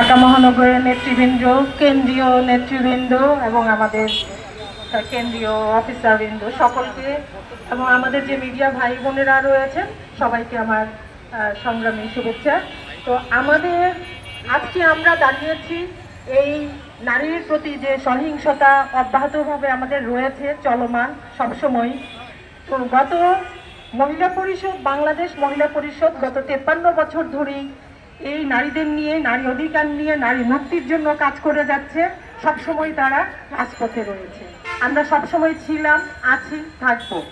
ঢাকা মহানগরের নেতৃবৃন্দ, কেন্দ্রীয় নেতৃবৃন্দ এবং আমাদের কেন্দ্রীয় অফিসারবৃন্দ সকলকে এবং আমাদের যে মিডিয়া ভাই বোনেরা রয়েছেন, সবাইকে আমার সংগ্রামী শুভেচ্ছা। তো আমাদের, আজকে আমরা দাঁড়িয়েছি এই নারীর প্রতি যে সহিংসতা অব্যাহতভাবে আমাদের রয়েছে, চলমান সবসময় তো গত মহিলা পরিষদ, বাংলাদেশ মহিলা পরিষদ গত তেপ্পান্ন বছর ধরেই এই নারীদের নিয়ে, নারী অধিকার নিয়ে, নারী মুক্তির জন্য কাজ করে যাচ্ছে, সবসময় তারা রাজপথে রয়েছে। আমরা সবসময় ছিলাম, আছি, থাকব।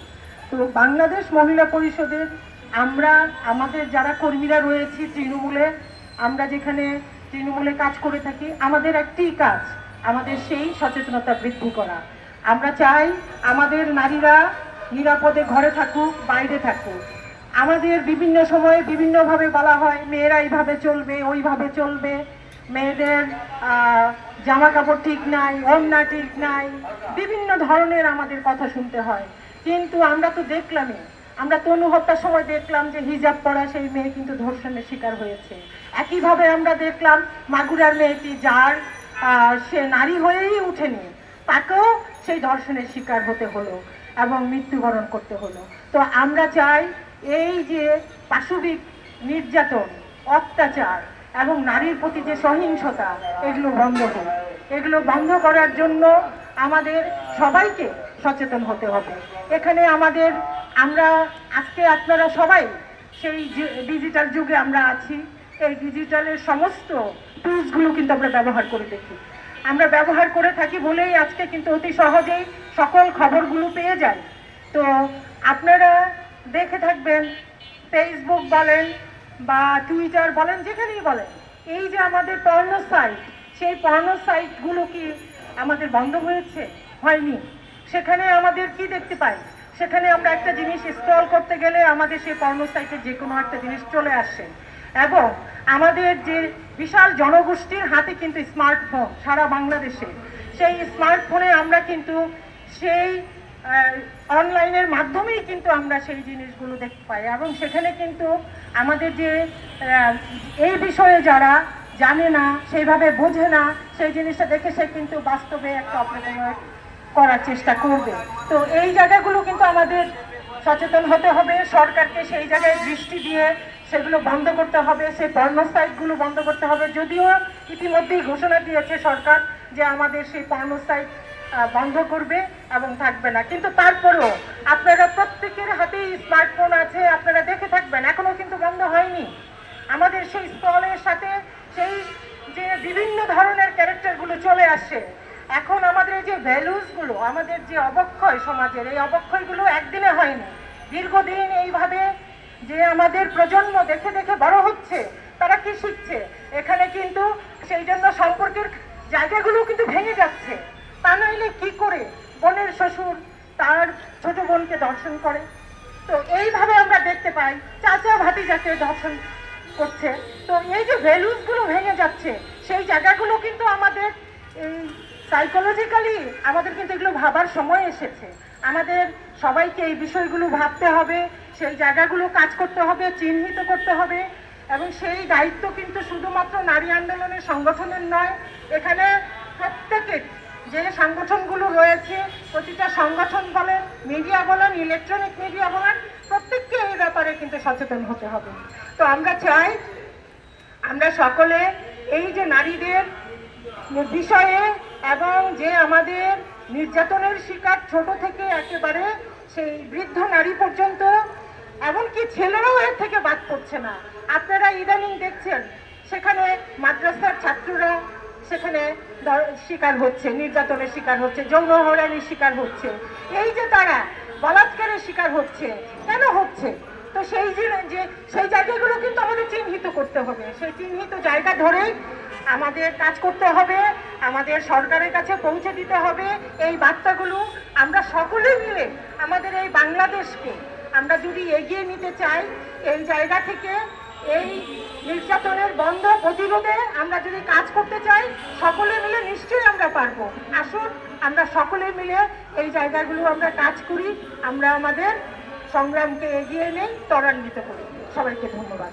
তো বাংলাদেশ মহিলা পরিষদের আমরা, আমাদের যারা কর্মীরা রয়েছি তৃণমূলে, আমরা যেখানে তৃণমূলে কাজ করে থাকি, আমাদের একটি কাজ, আমাদের সেই সচেতনতা বৃদ্ধি করা। আমরা চাই আমাদের নারীরা নিরাপদে ঘরে থাকুক, বাইরে থাকুক। আমাদের বিভিন্ন সময়ে বিভিন্নভাবে বলা হয়, মেয়েরা এইভাবে চলবে, ওইভাবে চলবে। মেয়েদের জামা কাপড় ঠিক নাই, ওড়না ঠিক নাই, বিভিন্ন ধরনের আমাদের কথা শুনতে হয়। কিন্তু আমরা তো দেখলামই, আমরা তনু হত্যার সময় দেখলাম যে হিজাব পরা সেই মেয়ে কিন্তু ধর্ষণের শিকার হয়েছে। একইভাবে আমরা দেখলাম মাগুরার মেয়েটি যার সে নারী হয়েই উঠেনি, তাকেও সেই ধর্ষণের শিকার হতে হলো এবং মৃত্যুবরণ করতে হলো। তো আমরা চাই এই যে পাশবিক নির্যাতন, অত্যাচার এবং নারীর প্রতি যে সহিংসতা, এগুলো বন্ধ হোক। এগুলো বন্ধ করার জন্য আমাদের সবাইকে সচেতন হতে হবে। এখানে আমাদের, আমরা, আজকে আপনারা সবাই সেই ডিজিটাল যুগে আমরা আছি, এই ডিজিটালের সমস্ত টুলসগুলো কিন্তু আমরা ব্যবহার করে দেখি। আমরা ব্যবহার করে থাকি বলেই আজকে কিন্তু অতি সহজেই সকল খবরগুলো পেয়ে যাই। তো আপনারা দেখে থাকবেন ফেসবুক বলেন বা টুইটার বলেন, যেখানেই বলেন। এই যে আমাদের পর্ণ সাইট সেই পর্ণ সাইটগুলো কি আমাদের বন্ধ হয়েছে? হয়নি। সেখানে আমাদের কি দেখতে পাই? সেখানে আমরা একটা জিনিস স্ক্রল করতে গেলে আমাদের সেই পর্ণ সাইটে যে কোনো একটা জিনিস চলে আসে। এবং আমাদের যে বিশাল জনগোষ্ঠীর হাতে কিন্তু স্মার্টফোন সারা বাংলাদেশে। সেই স্মার্টফোনে আমরা কিন্তু সেই অনলাইনের মাধ্যমেই কিন্তু আমরা সেই জিনিসগুলো দেখতে পাই। এবং সেখানে কিন্তু আমাদের যে এই বিষয়ে যারা জানে না, সেইভাবে বোঝে না, সেই জিনিসটা দেখে সে কিন্তু বাস্তবে একটা অপব্যবহার করার চেষ্টা করবে। তো এই জায়গাগুলো কিন্তু আমাদের সচেতন হতে হবে, সরকারকে সেই জায়গায় দৃষ্টি দিয়ে সেগুলো বন্ধ করতে হবে সেই পর্ণ সাইটগুলো বন্ধ করতে হবে। যদিও ইতিমধ্যেই ঘোষণা দিয়েছে সরকার যে আমাদের সেই পর্ণ সাইট বন্ধ করবে এবং থাকবে না। কিন্তু তারপরেও আপনারা প্রত্যেকের হাতেই স্মার্টফোন আছে, আপনারা দেখে থাকবেন। এখনও কিন্তু বন্ধ হয়নি। আমাদের সেই স্টলের সাথে সেই যে বিভিন্ন ধরনের ক্যারেক্টারগুলো চলে আসে এখন আমাদের যে ভ্যালুসগুলো আমাদের যে অবক্ষয় সমাজের, এই অবক্ষয়গুলো একদিনে হয়নি। দীর্ঘদিন এইভাবে যে আমাদের প্রজন্ম দেখে দেখে বড় হচ্ছে, তারা কি শিখছে? এখানে কিন্তু সেই জন্য সম্পর্কের জায়গাগুলো কিন্তু ভেঙে যাচ্ছে। তা নইলে কি করে? বোনের শ্বশুর তার ছোট বোনকে দর্শন করে। তো এইভাবে আমরা দেখতে পাই, চাচা ভাতিজাকে দর্শন করছে। তো এই যে ভ্যালুসগুলো ভেঙে যাচ্ছে, সেই জায়গাগুলো কিন্তু আমাদের এই সাইকোলজিক্যালি আমাদের কিন্তু এগুলো ভাবার সময় এসেছে। আমাদের সবাইকে এই বিষয়গুলো ভাবতে হবে, সেই জায়গাগুলো কাজ করতে হবে, চিহ্নিত করতে হবে। এবং সেই দায়িত্ব কিন্তু শুধুমাত্র নারী আন্দোলনের সংগঠনের নয়, এখানে প্রত্যেকের যে সংগঠনগুলো রয়েছে, প্রতিটা সংগঠন বলেন মিডিয়া বলেন ইলেকট্রনিক মিডিয়া বলেন, প্রত্যেককে এই ব্যাপারে কিন্তু সচেতন হতে হবে। তো আমরা চাই, আমরা সকলে এই যে নারীদের বিষয়ে এবং যে আমাদের নির্যাতনের শিকার ছোট থেকে একেবারে সেই বৃদ্ধ নারী পর্যন্ত, এমনকি ছেলেরাও এর থেকে বাদ পড়ছে না। আপনারা ইদানিং দেখছেন, সেখানে মাদ্রাসার ছাত্ররা সেখানে শিকার হচ্ছে, নির্যাতনের শিকার হচ্ছে, যৌন হয়রানির শিকার হচ্ছে। এই যে তারা বলাৎকারের শিকার হচ্ছে, কেন হচ্ছে? তো সেই যে, সেই জায়গাগুলো কিন্তু আমাদের চিহ্নিত করতে হবে। সেই চিহ্নিত জায়গা ধরেই আমাদের কাজ করতে হবে, আমাদের সরকারের কাছে পৌঁছে দিতে হবে। এই বার্তাগুলো আমরা সকলে মিলে আমাদের এই বাংলাদেশকে আমরা যদি এগিয়ে নিতে চাই, এই জায়গা থেকে এই নির্যাতনের বন্ধ প্রতিরোধে আমরা যদি কাজ করতে চাই, সকলে মিলে নিশ্চয়ই আমরা পারব। আসুন, আমরা সকলে মিলে এই জায়গাগুলো আমরা কাজ করি। আমরা আমাদের সংগ্রামকে এগিয়ে নেই, ত্বরান্বিত করি। সবাইকে ধন্যবাদ।